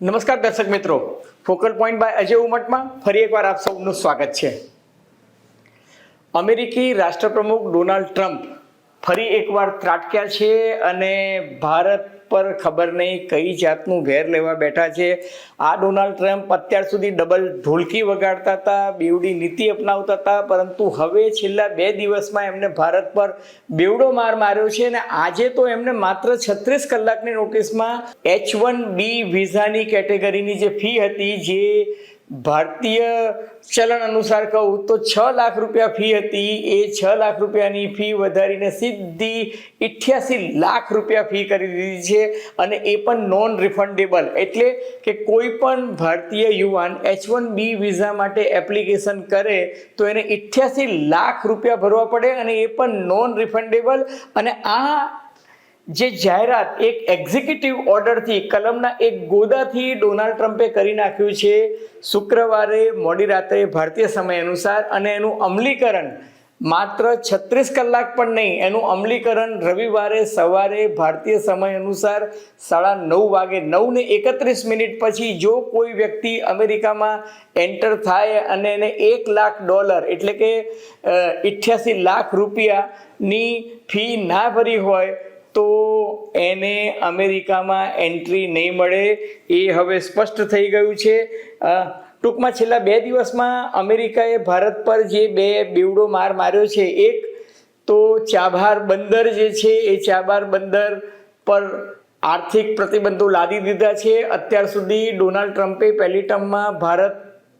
નમસ્કાર દર્શક મિત્રો. ફોકલ પોઈન્ટ બાય અજય ઉમટમાં ફરી એકવાર આપ સૌનું સ્વાગત છે. અમેરિકી રાષ્ટ્રપ્રમુખ ડોનાલ્ડ ટ્રમ્પ ફરી એકવાર ત્રાટક્યા છે અને ભારત પર ખબર નહીં કઈ જાતનું ઘેર લેવા બેઠા છે. આ ડોનાલ્ડ ટ્રમ્પ અત્યાર સુધી ડબલ ઢોલકી વગાડતા હતા બેવડી નીતિ અપનાવતા હતા, પરંતુ હવે છેલ્લા બે દિવસમાં એમને ભારત પર બેવડો માર માર્યો છે અને આજે તો એમને માત્ર છત્રીસ કલાકની નોટિસમાં એચ વન બી વિઝાની કેટેગરીની જે ફી હતી, જે ભારતીય ચલણ અનુસાર કહું તો છ લાખ રૂપિયા ફી હતી. એ છ લાખ રૂપિયાની ફી વધારીને સીધી ઇઠ્યાસી લાખ રૂપિયા ફી કરી દીધી છે અને એ પણ નોન રિફંડેબલ એટલે કે કોઈ પણ ભારતીય યુવાન એચ વન બી વિઝા માટે એપ્લિકેશન કરે તો એને ઇઠ્યાસી લાખ રૂપિયા ભરવા પડે અને એ પણ નોન રિફંડેબલ અને આ જે જાહેરાત એક એક્ઝિક્યુટિવ ઓર્ડરથી કલમના એક ગોદાથી ડોનાલ્ડ ટ્રમ્પે કરી નાખ્યું છે. શુક્રવારે, મોડી રાત્રે, ભારતીય સમય અનુસાર અને એનું અમલીકરણ માત્ર છત્રીસ કલાક પણ નહીં, એનું અમલીકરણ રવિવારે સવારે ભારતીય સમય અનુસાર સાડા નવ વાગે નવ ને એકત્રીસ મિનિટ પછી જો કોઈ વ્યક્તિ અમેરિકામાં એન્ટર થાય અને એને એક લાખ ડોલર એટલે કે ઇઠ્યાસી લાખ રૂપિયાની ફી ના ભરી હોય તો એને અમેરિકામાં એન્ટ્રી નહીં મળે એ હવે સ્પષ્ટ થઈ ગયું છે. ટૂંકમાં છેલ્લા બે દિવસમાં અમેરિકાએ ભારત પર જે બે બેવડો માર માર્યો છે, એક તો ચાબહાર બંદર જે છે, એ ચાબહાર બંદર પર આર્થિક પ્રતિબંધો લાદી દીધા છે. અત્યાર સુધી ડોનાલ્ડ ટ્રમ્પે પહેલી ટર્મમાં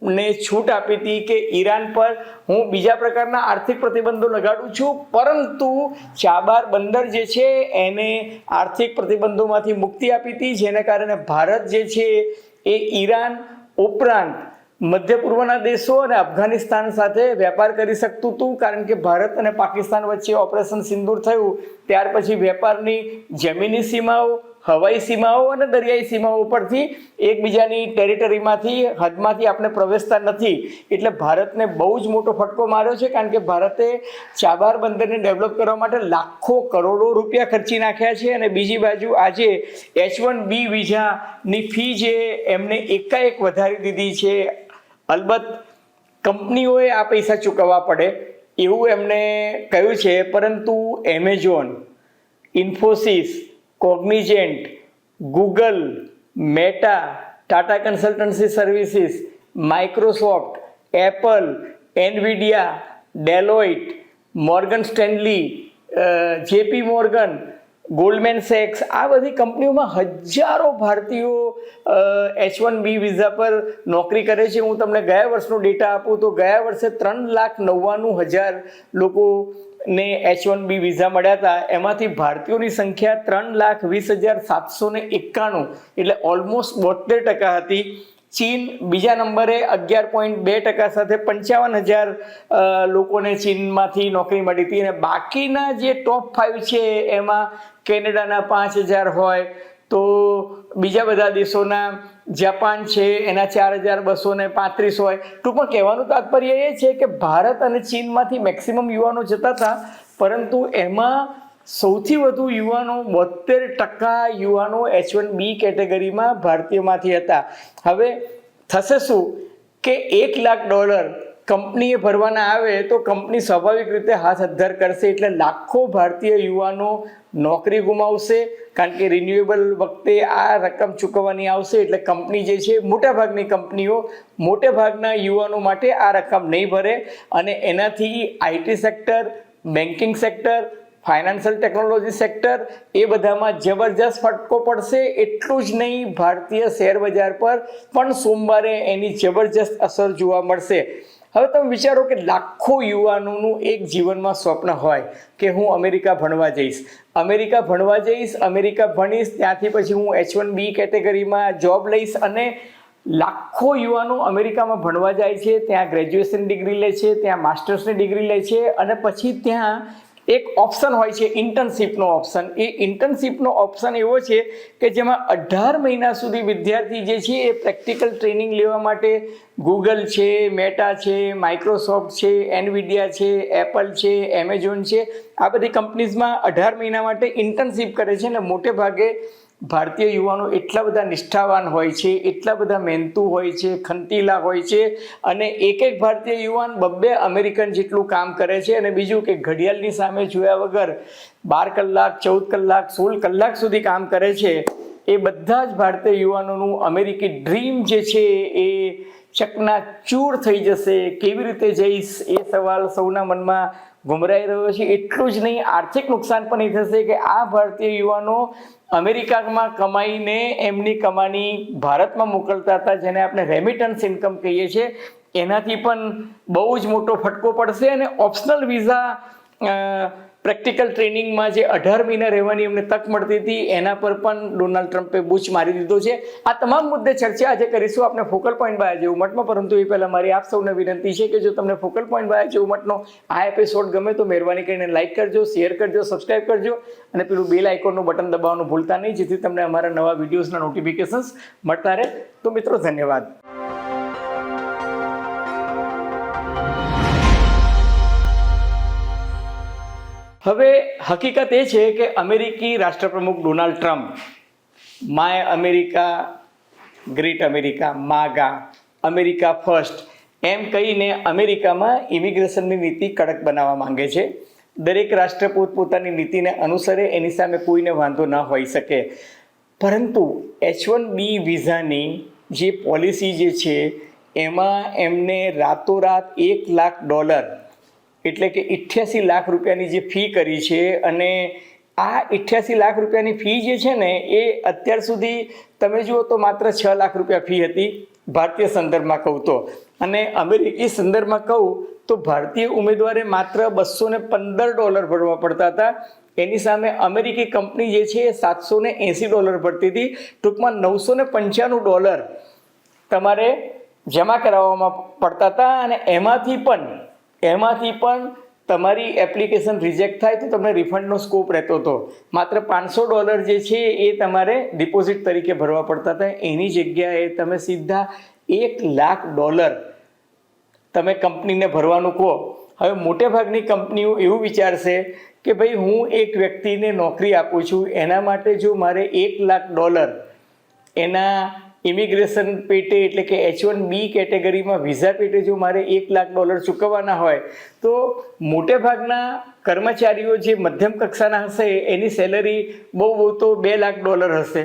ભારતને છૂટ આપી હતી કે ઈરાન પર હું બીજા પ્રકારના આર્થિક પ્રતિબંધો લગાડું છું. પરંતુ ચાબાર બંદર જે છે, એને આર્થિક પ્રતિબંધોમાંથી મુક્તિ આપી હતી, જેને કારણે ભારત જે છે, એ ઈરાન ઉપરાંત મધ્ય પૂર્વના દેશો અને અફઘાનિસ્તાન સાથે વેપાર કરી શકતું હતું. કારણ કે ભારત અને પાકિસ્તાન વચ્ચે ઓપરેશન સિંદૂર થયું. ત્યાર પછી વેપારની જમીની સીમાઓ હવાઈ સીમાઓ અને દરિયાઈ સીમાઓ પરથી એકબીજાની ટેરિટરીમાંથી, હદમાંથી આપણે પ્રવેશતા નથી. એટલે ભારતને બહુ જ મોટો ફટકો માર્યો છે, કારણ કે ભારતે ચાબાર બંદરને ડેવલપ કરવા માટે લાખો કરોડો રૂપિયા ખર્ચી નાખ્યા છે. અને બીજી બાજુ આજે એચ વન બી વિઝાની ફી જે એમને એકાએક વધારી દીધી છે. અલબત્ત કંપનીઓએ આ પૈસા ચૂકવવા પડે એવું એમને કહ્યું છે, પરંતુ Amazon Infosys Cognizant, Google, Meta, Tata Consultancy Services, Microsoft, Apple, Nvidia, Deloitte, Morgan Stanley JP Morgan, Goldman sex આ બધી કંપનીઓમાં હજારો ભારતીયો એચ વન બી વિઝા પર નોકરી કરે છે. હું તમને ગયા વર્ષનો ડેટા આપું તો ગયા વર્ષે ત્રણ લાખ નવ્વાણું હજાર લોકોને એચ વન બી વિઝા મળ્યા હતા. એમાંથી ભારતીયોની સંખ્યા ત્રણ લાખ વીસ હજાર સાતસો ને એકાણું, એટલે ઓલમોસ્ટ બોતેર ટકા હતી. ચીન બીજા નંબરે અગિયાર પોઈન્ટ બે ટકા સાથે પંચાવન હજાર લોકોને ચીનમાંથી નોકરી મળી હતી. અને બાકીના જે ટોપ ફાઇવ છે, એમાં કેનેડાના પાંચ હજાર હોય તો બીજા બધા દેશોના જાપાન છે, એના ચાર હજાર બસો ને પાંત્રીસ હોય. ટૂંકમાં કહેવાનું તાત્પર્ય એ છે કે ભારત અને ચીનમાંથી મેક્સિમમ યુવાનો જતા હતા, પરંતુ એમાં સૌથી વધુ યુવાનો બોતેર ટકા યુવાનો એચ વન બી કેટેગરીમાં ભારતીયમાંથી હતા. હવે થશે શું કે એક લાખ ડોલર કંપનીએ ભરવાના આવે તો કંપની સ્વાભાવિક રીતે હાથ અદ્ધર કરશે એટલે લાખો ભારતીય યુવાનો નોકરી ગુમાવશે. કારણ કે રિન્યુએબલ વખતે આ રકમ ચૂકવવાની આવશે એટલે કંપની જે છે, મોટાભાગની કંપનીઓ મોટે ભાગના યુવાનો માટે આ રકમ નહીં ભરે અને એનાથી IT sector banking sector financial technology sector એ બધામાં જબરજસ્ત ફટકો પડશે. એટલું જ નહીં, ભારતીય શેર બજાર પર પણ સોમવારે એની જબરજસ્ત અસર જોવા મળશે. હવે તમે વિચારો કે લાખો યુવાનોનું એક જીવનમાં સ્વપ્ન હોય કે હું અમેરિકા ભણવા જઈશ. અમેરિકા ભણવા જઈશ, અમેરિકા ભણીશ, ત્યાંથી પછી હું એચ વન બી કેટેગરીમાં જોબ લઈશ અને લાખો યુવાનો અમેરિકામાં ભણવા જાય છે, ત્યાં ગ્રેજ્યુએશન ડિગ્રી લે છે, ત્યાં માસ્ટર્સની ડિગ્રી લે છે અને પછી ત્યાં એક ઓપ્શન હોય છે ઇન્ટર્નશીપનો ઓપ્શન એ ઇન્ટર્નશીપનો ઓપ્શન એવો છે કે જેમાં અઢાર મહિના સુધી વિદ્યાર્થી જે છે એ પ્રેક્ટિકલ ટ્રેનિંગ લેવા માટે ગૂગલ છે મેટા છે માઇક્રોસોફ્ટ છે એનવિડિયા છે એપલ છે એમેઝોન છે. આ બધી કંપનીઝમાં અઢાર મહિના માટે ઇન્ટર્નશીપ કરે છે અને મોટે ભાગે ભારતીય યુવાનો એટલા બધા નિષ્ઠાવાન હોય છે, એટલા બધા મહેનતુ હોય છે, ખંતીલા હોય છે અને એક એક ભારતીય યુવાન બબ્બે અમેરિકન જેટલું કામ કરે છે અને બીજું કે ઘડિયાળની સામે જોયા વગર બાર કલાક, ચૌદ કલાક, સોળ કલાક સુધી કામ કરે છે, એ બધા જ ભારતીય યુવાનોનું અમેરિકી ડ્રીમ જે છે એ ચકના ચૂર થઈ જશે. કેવી રીતે જઈશ એ સવાલ સૌના મનમાં ગુમરાઈ રહ્યો છે, એટલું જ નહીં, આર્થિક નુકસાન પણ એ થશે કે આ ભારતીય યુવાનો અમેરિકામાં કમાઈને એમની કમાણી ભારતમાં મોકલતા હતા, જેને આપણે રેમિટન્સ ઇન્કમ કહીએ છીએ. એનાથી પણ બહુ જ મોટો ફટકો પડશે અને ઓપ્શનલ વિઝા પ્રેક્ટિકલ ટ્રેનિંગમાં જે અઢાર મહિના રહેવાની એમને તક મળતી હતી, એના પર પણ ડોનાલ્ડ ટ્રમ્પે બૂચ મારી દીધો છે. આ તમામ મુદ્દે ચર્ચા આજે કરીશું આપણે ફોકલ પોઈન્ટ બાય જેવું મઠમાં પરંતુ એ પહેલાં મારી આપ સૌને વિનંતી છે કે જો તમને ફોકલ પોઈન્ટ બાય જેવું મઠનો આ એપિસોડ ગમે તો મહેરબાની કરીને લાઇક કરજો શેર કરજો સબસ્ક્રાઇબ કરજો અને પેલું બેલ આઇકોનનું બટન દબાવવાનું ભૂલતા નહીં, જેથી તમને અમારા નવા વિડીયોઝના નોટિફિકેશન્સ મળતા રહે. તો મિત્રો, ધન્યવાદ. હવે હકીકત એ છે કે અમેરિકી રાષ્ટ્રપ્રમુખ Donald Trump my America great America MAGA America first એમ કહીને અમેરિકામાં ઇમિગ્રેશનની નીતિ કડક બનાવવા માંગે છે. દરેક રાષ્ટ્ર પોતપોતાની નીતિને અનુસરે, એની સામે કોઈને વાંધો ન હોઈ શકે. પરંતુ એચ વન બી વિઝાની જે પોલિસી જે છે, એમાં એમને રાતોરાત એક લાખ ડોલર એટલે કે ઇઠ્યાસી લાખ રૂપિયાની જે ફી કરી છે અને આ ઇઠ્યાસી લાખ રૂપિયાની ફી જે છે ને, એ અત્યાર સુધી તમે જુઓ તો માત્ર છ લાખ રૂપિયા ફી હતી ભારતીય સંદર્ભમાં કહું તો. અને અમેરિકી સંદર્ભમાં કહું તો ભારતીય ઉમેદવારે માત્ર બસો ને પંદર ડોલર ભરવા પડતા હતા. એની સામે અમેરિકી કંપની જે છે એ સાતસો ને એંસી ડોલર ભરતી હતી. ટૂંકમાં નવસો ને પંચાણું ડોલર તમારે જમા કરાવવામાં પડતા હતા અને એમાંથી પણ એમાંથી પણ તમારી એપ્લિકેશન રિજેક્ટ થાય તો તમને રિફંડનો સ્કોપ રહેતો હતો. માત્ર પાંચસો ડોલર જે છે એ તમારે ડિપોઝિટ તરીકે ભરવા પડતા હતા. એની જગ્યાએ તમે સીધા એક લાખ ડોલર તમે કંપનીને ભરવાનું કહો. હવે મોટે ભાગની કંપનીઓ એવું વિચારશે કે ભાઈ હું એક વ્યક્તિને નોકરી આપું છું. એના માટે જો મારે એક લાખ ડોલર એના ઇમિગ્રેશન પેટે એટલે કે એચ વન બી કેટેગરીમાં વિઝા પેટે જો મારે એક લાખ ડોલર ચૂકવવાના હોય, તો મોટે ભાગના કર્મચારીઓ જે મધ્યમ કક્ષાના હશે, એની સેલરી બહુ બહુ તો બે લાખ ડોલર હશે,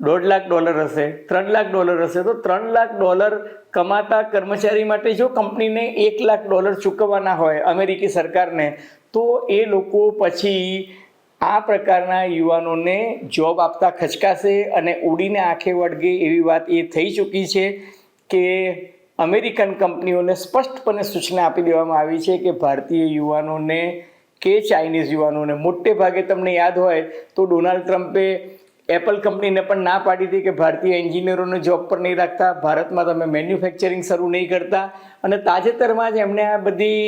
દોઢ લાખ ડોલર હશે, ત્રણ લાખ ડોલર હશે, તો ત્રણ લાખ ડોલર કમાતા કર્મચારી માટે જો કંપનીને એક લાખ ડોલર ચૂકવવાના હોય અમેરિકી સરકારને, તો એ લોકો પછી આ પ્રકારના યુવાનોને જોબ આપતા ખચકાશે અને ઉડીને આંખે વળગે એવી વાત એ થઈ ચૂકી છે કે અમેરિકન કંપનીઓને સ્પષ્ટપણે સૂચના આપી દેવામાં આવી છે કે ભારતીય યુવાનોને કે ચાઇનીઝ યુવાનોને. મોટે ભાગે તમને યાદ હોય તો ડોનાલ્ડ ટ્રમ્પે એપલ કંપનીને પણ ના પાડી હતી કે ભારતીય એન્જિનિયરોને જોબ પર નહીં રાખતા. ભારતમાં તમે મેન્યુફેક્ચરિંગ શરૂ નહીં કરતા. અને તાજેતરમાં જ એમણે આ બધી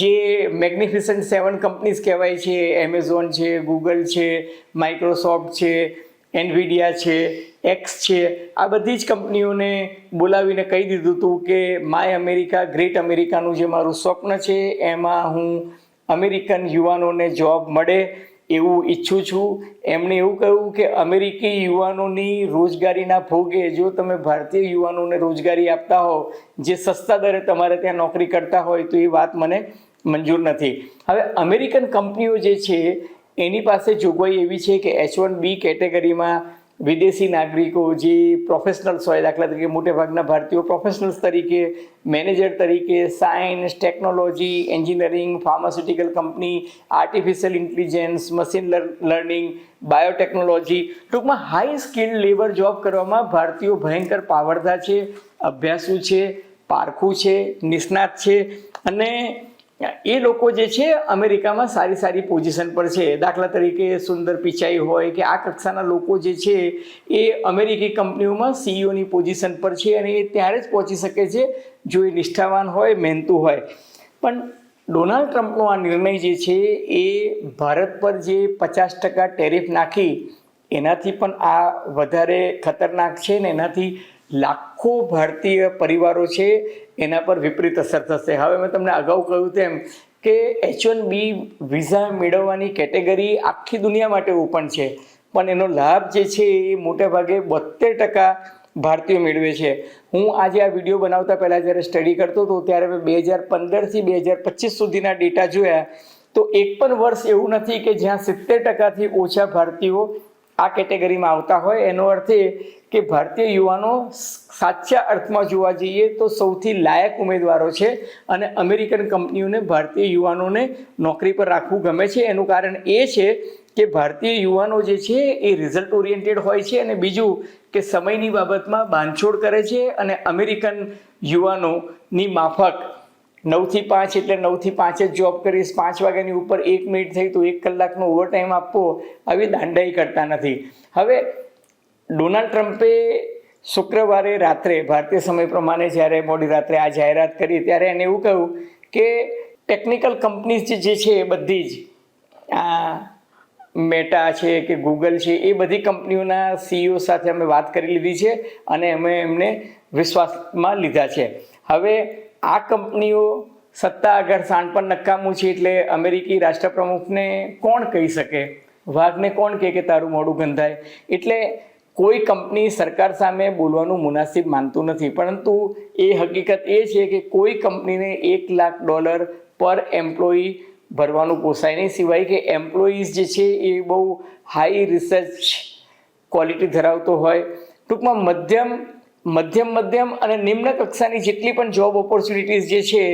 જે મેગ્નિફિસન્ટ સેવન કંપનીઝ કહેવાય છે એમેઝોન છે ગૂગલ છે માઇક્રોસોફ્ટ છે એનવીડિયા છે એક્સ છે, આ બધી જ કંપનીઓને બોલાવીને કહી દીધું હતું કે માય અમેરિકા ગ્રેટ અમેરિકાનું જે મારું સ્વપ્ન છે, એમાં હું અમેરિકન યુવાનોને જોબ મળે. એવું ઈચ્છું છું. એમણે એવું કહ્યું કે અમેરિકી યુવાનોની રોજગારીના ભોગે જો તમે ભારતીય યુવાનોને રોજગારી આપતા હો, જે સસ્તા દરે તમારે ત્યાં નોકરી કરતા હોય તો એ વાત મને મંજૂર નથી. હવે અમેરિકન કંપનીઓ જે છે, એની પાસે જોગવાઈ એવી છે કે એચ વન બી કેટેગરીમાં વિદેશી નાગરિકો, જે પ્રોફેશનલ્સ હોય દાખલા તરીકે મોટે ભાગના ભારતીયો પ્રોફેશનલ્સ તરીકે મેનેજર તરીકે science technology engineering pharmaceutical company artificial intelligence machine learning biotechnology ટૂંકમાં હાઈ સ્કિલ્ડ લેબર જોબ કરવામાં ભારતીયો ભયંકર પાવરધા છે, અભ્યાસુ છે, પારખું છે, નિષ્ણાત છે અને એ લોકો જે છે, અમેરિકામાં સારી સારી પોઝિશન પર છે. દાખલા તરીકે સુંદર પિચાઈ હોય કે આ કક્ષાના લોકો જે છે, એ અમેરિકી કંપનીઓમાં સીઈઓની પોઝિશન પર છે અને એ ત્યારે જ પહોંચી શકે છે, જો એ નિષ્ઠાવાન હોય, મહેનતુ હોય. પણ ડોનાલ્ડ ટ્રમ્પનો આ નિર્ણય જે છે, એ ભારત પર જે પચાસ ટકા ટેરિફ નાખી, એનાથી પણ આ વધારે ખતરનાક છે ને એનાથી લાખો ભારતીય પરિવારો છે, એના પર વિપરીત અસર થશે. હવે મેં તમને અગાઉ કહ્યું તેમ કે એચ વન બી વિઝા મેળવવાની કેટેગરી આખી દુનિયા માટે ઓપન છે. પણ એનો લાભ જે છે, એ મોટે ભાગે બોતેર ટકા ભારતીયો મેળવે છે. હું આજે આ વીડિયો બનાવતા પહેલાં જ્યારે સ્ટડી કરતો હતો, ત્યારે મેં બે હજાર પંદરથી બે હજાર પચીસ સુધીના ડેટા જોયા. તો એક પણ વર્ષ એવું નથી કે જ્યાં સિત્તેર ટકાથી ઓછા ભારતીયો આ કેટેગરીમાં આવતા હોય, એનો અર્થ એ કે ભારતીય યુવાનો સાચા અર્થમાં જોવા જઈએ તો સૌથી લાયક ઉમેદવારો છે અને અમેરિકન કંપનીઓને ભારતીય યુવાનોને નોકરી પર રાખવું ગમે છે. એનું કારણ એ છે કે ભારતીય યુવાનો જે છે એ રિઝલ્ટ ઓરિએન્ટેડ હોય છે અને બીજું કે સમયની બાબતમાં બાંધછોડ કરે છે અને અમેરિકન યુવાનોની માફક નવથી પાંચ એટલે નવથી પાંચ જ જોબ કરીશ. પાંચ વાગ્યાની ઉપર એક મિનિટ થઈ તો એક કલાકનો ઓવરટાઈમ આપવો. આવી દાંડાઈ કરતા નથી. હવે ડોનાલ્ડ ટ્રમ્પે શુક્રવારે રાત્રે, ભારતીય સમય પ્રમાણે જ્યારે મોડી રાત્રે આ જાહેરાત કરી, ત્યારે એને એવું કહ્યું કે ટેકનિકલ કંપનીઝ જે છે એ બધી જ, આ મેટા છે કે ગૂગલ છે, એ બધી કંપનીઓના સીઈઓ સાથે અમે વાત કરી લીધી છે અને અમે એમને વિશ્વાસમાં લીધા છે. હવે આ કંપનીઓ સત્તા આગળ સાણ પર નકામું છે એટલે અમેરિકી રાષ્ટ્રપ્રમુખને કોણ કહી શકે? વાઘને કોણ કહે કે તારું મોડું ગંધાય? એટલે કોઈ કંપની સરકાર સામે બોલવાનું મુનાસિબ માનતું નથી. પરંતુ એ હકીકત એ છે કે કોઈ કંપનીને એક લાખ ડોલર પર એમ્પ્લોયી ભરવાનું પોસાય નહીં. સિવાય કે એમ્પ્લોઈઝ જે છે એ બહુ હાઈ રિસર્ચ ક્વોલિટી ધરાવતો હોય. ટૂંકમાં મધ્યમ મધ્યમ મધ્યમ અને નિમ્ન કક્ષાની જેટલી પણ જોબ ઓપોર્ચ્યુનિટીઝ જે છે,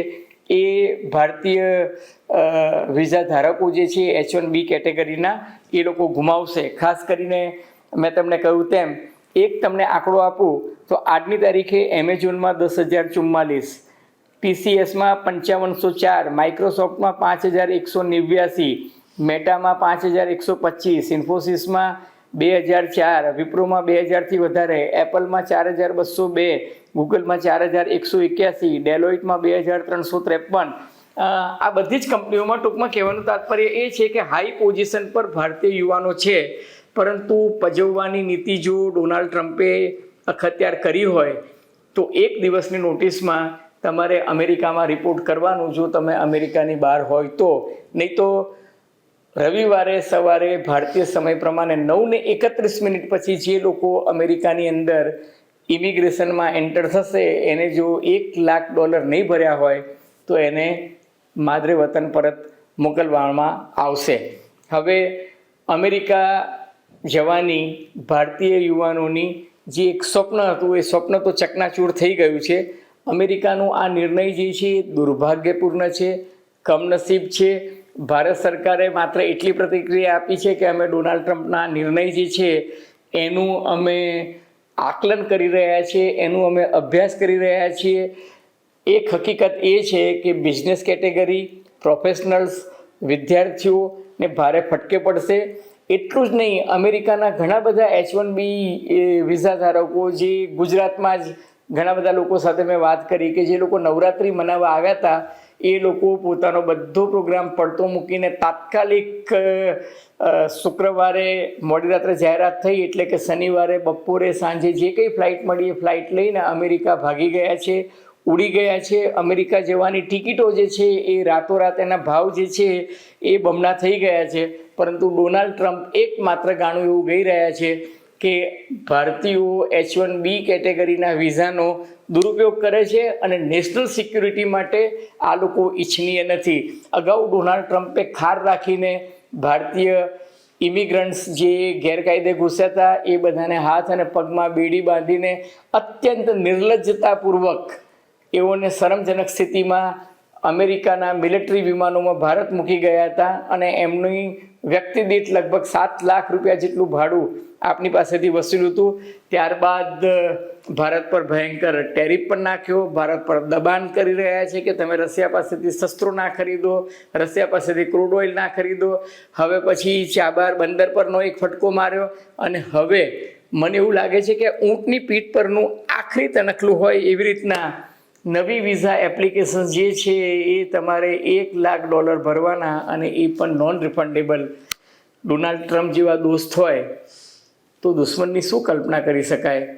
એ ભારતીય વિઝા ધારકો જે છે એચ વન બી કેટેગરીના એ લોકો ગુમાવશે. ખાસ કરીને મેં તમને કહ્યું તેમ, એક તમને આંકડો આપું, તો આજની તારીખે એમેઝોનમાં દસ હજાર ચુમ્માલીસ, ટીસીએસમાં પંચાવનસો ચાર, માઇક્રોસોફ્ટમાં પાંચ હજાર એકસો નેવ્યાસી, મેટામાં પાંચ હજાર એકસો પચીસ, ઇન્ફોસિસમાં બે હજાર ચાર, વિપ્રોમાં બે હજારથી વધારે, એપલમાં ચાર હજાર બસો બે, ગૂગલમાં ચાર હજાર એકસો એક્યાસી, ડેલોઇટમાં બે હજાર ત્રણસો ત્રેપન. આ બધી જ કંપનીઓમાં ટૂંકમાં કહેવાનું તાત્પર્ય એ છે કે હાઈ પોઝિશન પર ભારતીય યુવાનો છે. પરંતુ પજવવાની નીતિ જો ડોનાલ્ડ ટ્રમ્પે અખત્યાર કરી હોય, તો એક દિવસની નોટિસમાં તમારે અમેરિકામાં રિપોર્ટ કરવાનું જો તમે અમેરિકાની બહાર હોય તો. નહીં તો રવિવારે સવારે ભારતીય સમય પ્રમાણે નવ ને એકત્રીસ મિનિટ પછી જે લોકો અમેરિકાની અંદર ઇમિગ્રેશનમાં એન્ટર થશે, એને જો એક લાખ ડોલર નહીં ભર્યા હોય, તો એને માદરે વતન પરત મોકલવામાં આવશે. હવે અમેરિકા જવાની ભારતીય યુવાનોની જે એક સ્વપ્ન હતું, એ સ્વપ્ન તો ચકનાચૂર થઈ ગયું છે. અમેરિકાનું આ નિર્ણય જે છે દુર્ભાગ્યપૂર્ણ છે, કમનસીબ છે. ભારત સરકારે માત્ર એટલી પ્રતિક્રિયા આપી છે કે અમે ડોનાલ્ડ ટ્રમ્પના નિર્ણય જે છે, એનું અમે આકલન કરી રહ્યા છીએ, એનું અમે અભ્યાસ કરી રહ્યા છીએ. એક હકીકત એ છે કે બિઝનેસ કેટેગરી, પ્રોફેશનલ્સ વિદ્યાર્થીઓને ભારે ફટકે પડશે. એટલું જ નહીં, અમેરિકાના ઘણા બધા એચ વન બી વિઝા ધારકો જે ગુજરાતમાં જ ઘણા બધા લોકો સાથે મેં વાત કરી કે જે લોકો નવરાત્રિ મનાવવા આવ્યા હતા એ લોકો પોતાનો બધો પ્રોગ્રામ પડતો મૂકીને તાત્કાલિક શુક્રવારે મોડી રાત્રે જાહેરાત થઈ એટલે કે શનિવારે બપોરે સાંજે જે કંઈ ફ્લાઇટ મળી એ ફ્લાઇટ લઈને અમેરિકા ભાગી ગયા છે, ઉડી ગયા છે. અમેરિકા જવાની ટિકિટો જે છે એ રાતોરાત એના ભાવ જે છે એ બમણા થઈ ગયા છે. પરંતુ ડોનાલ્ડ ટ્રમ્પ એકમાત્ર ગાણું એવું ગઈ રહ્યા છે કે ભારતીયો એચ વન બી કેટેગરીના વિઝાનો દુરુપયોગ કરે છે અને નેશનલ સિક્યુરિટી માટે આ લોકો ઈચ્છનીય નથી. અગાઉ ડોનાલ્ડ ટ્રમ્પે ખાર રાખીને ભારતીય ઇમિગ્રન્ટ્સ જે ગેરકાયદે ઘૂસ્યા હતા, એ બધાને હાથ અને પગમાં બેડી બાંધીને અત્યંત નિર્લજ્જતાપૂર્વક એઓને શરમજનક સ્થિતિમાં અમેરિકાના મિલિટરી વિમાનોમાં ભારત મૂકી ગયા હતા અને એમની વ્યક્તિ દીઠ લગભગ સાત લાખ રૂપિયા જેટલું ભાડું આપની પાસેથી વસૂલ્યું હતું. ત્યારબાદ ભારત પર ભયંકર ટેરિફ પણ નાખ્યો. ભારત પર દબાણ કરી રહ્યા છે કે તમે રશિયા પાસેથી શસ્ત્રો ના ખરીદો, રશિયા પાસેથી ક્રૂડ ઓઇલ ના ખરીદો. હવે પછી ચાબાર બંદર પરનો એક ફટકો માર્યો અને હવે મને એવું લાગે છે કે ઊંટની પીઠ પરનું આખરી તણખલું હોય એવી રીતના નવી વિઝા એપ્લિકેશન જે છે એ તમારે એક લાખ ડોલર ભરવાના અને એ પણ નોન રિફંડેબલ ડોનાલ્ડ ટ્રમ્પ જેવા દોસ્ત હોય તો દુશ્મનની શું કલ્પના કરી શકાય?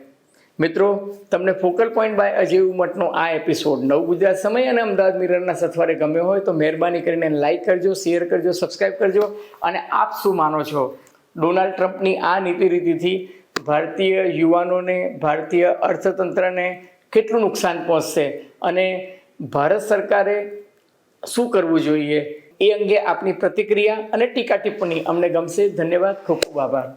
મિત્રો, તમને ફોકલ પોઈન્ટ બાય અજય ઉમટનો આ એપિસોડ નવ ગુજરાત સમય અને અમદાવાદ મિરરના સથવારે ગમ્યો હોય તો મહેરબાની કરીને લાઈક કરજો, શેર કરજો સબસ્ક્રાઈબ કરજો અને આપ શું માનો છો? ડોનાલ્ડ ટ્રમ્પની આ નીતિ રીતિથી ભારતીય યુવાનોને, ભારતીય અર્થતંત્રને કેટલું નુકસાન પહોંચશે અને ભારત સરકારે શું કરવું જોઈએ એ અંગે આપની પ્રતિક્રિયા અને ટીકા ટિપ્પણી. અમને ગમશે. ધન્યવાદ. ખૂબ ખૂબ આભાર.